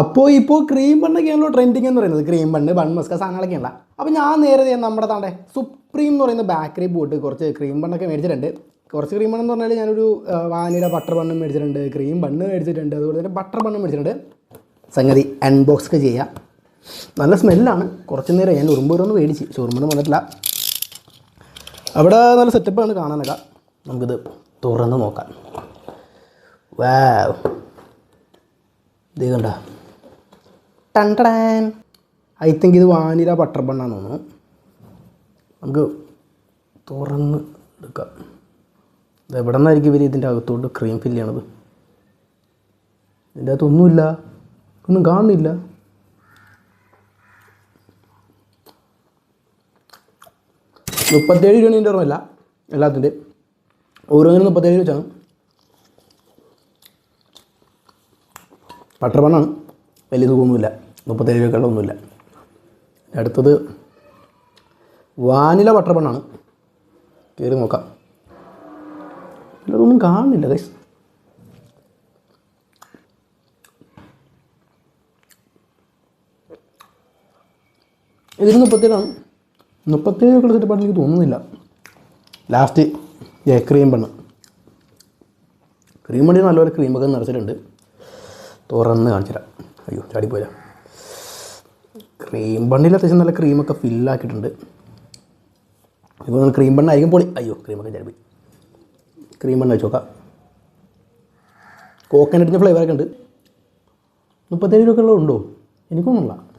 അപ്പോൾ ഇപ്പോൾ cream ബണ്ണൊക്കെയാണല്ലോ trending എന്ന് പറയുന്നത്. ക്രീം ബണ്ണ് ബൺ മസ്ക സാധനങ്ങളൊക്കെയല്ല അപ്പോൾ ഞാൻ നേരെ നമ്മുടെ താണ്ടെ സുപ്രീം എന്ന് പറയുന്ന ബേക്കറി പോയിട്ട് കുറച്ച് ക്രീം ബണ്ണൊക്കെ മേടിച്ചിട്ടുണ്ട്. കുറച്ച് ക്രീം ബണ്ണെന്ന് പറഞ്ഞാൽ ഞാനൊരു വാനില ബട്ടർ ബണ്ണും മേടിച്ചിട്ടുണ്ട്. ക്രീം ബണ്ണ് മേടിച്ചിട്ടുണ്ട്. അതുപോലെ തന്നെ ബട്ടർ ബണ്ണും മേടിച്ചിട്ടുണ്ട്. സംഗതി അൺബോക്സ് ഒക്കെ ചെയ്യാം. നല്ല സ്മെല്ലാണ് കുറച്ച് നേരം ഞാൻ ഉറുമ്പൂരൊന്ന് മേടിച്ച്. ചോറുമ്പൊന്നും വന്നിട്ടില്ല. അവിടെ നല്ല സെറ്റപ്പാണ് കാണാനൊക്കെ. നമുക്കിത് തുറന്ന് നോക്കാം. വാവ് ഇത് കണ്ട? ടൺ ഐ തിങ്ക് ഇത് വാനില ബട്ടർ ബണ്ണാന്ന് തോന്നുന്നു. നമുക്ക് തുറന്ന് എടുക്കാം. ഇത് എവിടെ നിന്നായിരിക്കും ഇവർ ഇതിന്റെ അകത്തോട്ട് ക്രീം ഫില്ല് ചെയ്യണത്? ഇതിന്റെ അകത്തൊന്നുമില്ല ഒന്നും കാണുന്നില്ല. മുപ്പത്തേഴ് രൂപയാണ് ഇതിന്റെ ഓർമ്മയില്ല എല്ലാത്തിന്റെ. ഓരോന്നിനും മുപ്പത്തേഴ് രൂപ വെച്ചാണ്. ബട്ടർ ബണ്ണാണ് വലിയ സുഖമൊന്നുമില്ല മുപ്പത്തേഴ് ഒന്നുമില്ല അടുത്തത് വാനില ബട്ടർ ബണ്ണാണ് കയറി നോക്കാം. അതൊന്നും കാണുന്നില്ല കൈസ് ഇതിന് മുപ്പത്തേഴാണ്. മുപ്പത്തേഴ് രൂപക്കുള്ള സെറ്റപ്പാണ് എനിക്ക് തോന്നുന്നില്ല. ലാസ്റ്റ് ഏ ക്രീം ബണ്ണ്. ക്രീം ബണ്ണി നല്ലപോലെ ക്രീമൊക്കെ നിറച്ചിട്ടുണ്ട്. തുറന്ന് കാണിച്ചുതരാം. അയ്യോ ചാടിപ്പോയില്ല ക്രീം ബണ്ണിൽ അത്യാവശ്യം നല്ല ക്രീമൊക്കെ ഫില്ലാക്കിയിട്ടുണ്ട് ഇപ്പോൾ നിങ്ങൾ ക്രീം ബണ്ണായിരിക്കും പൊളി. അയ്യോ ക്രീമൊക്കെ ചാടിപ്പോയി. ക്രീം ബണ്ണ് വെച്ച് നോക്കാം. കോക്കനട്ടിന്റെ ഫ്ലേവറൊക്കെ ഉണ്ട്. മുപ്പത്തേഴ് രൂപ ഉണ്ടോ? എനിക്കൊന്നുമില്ല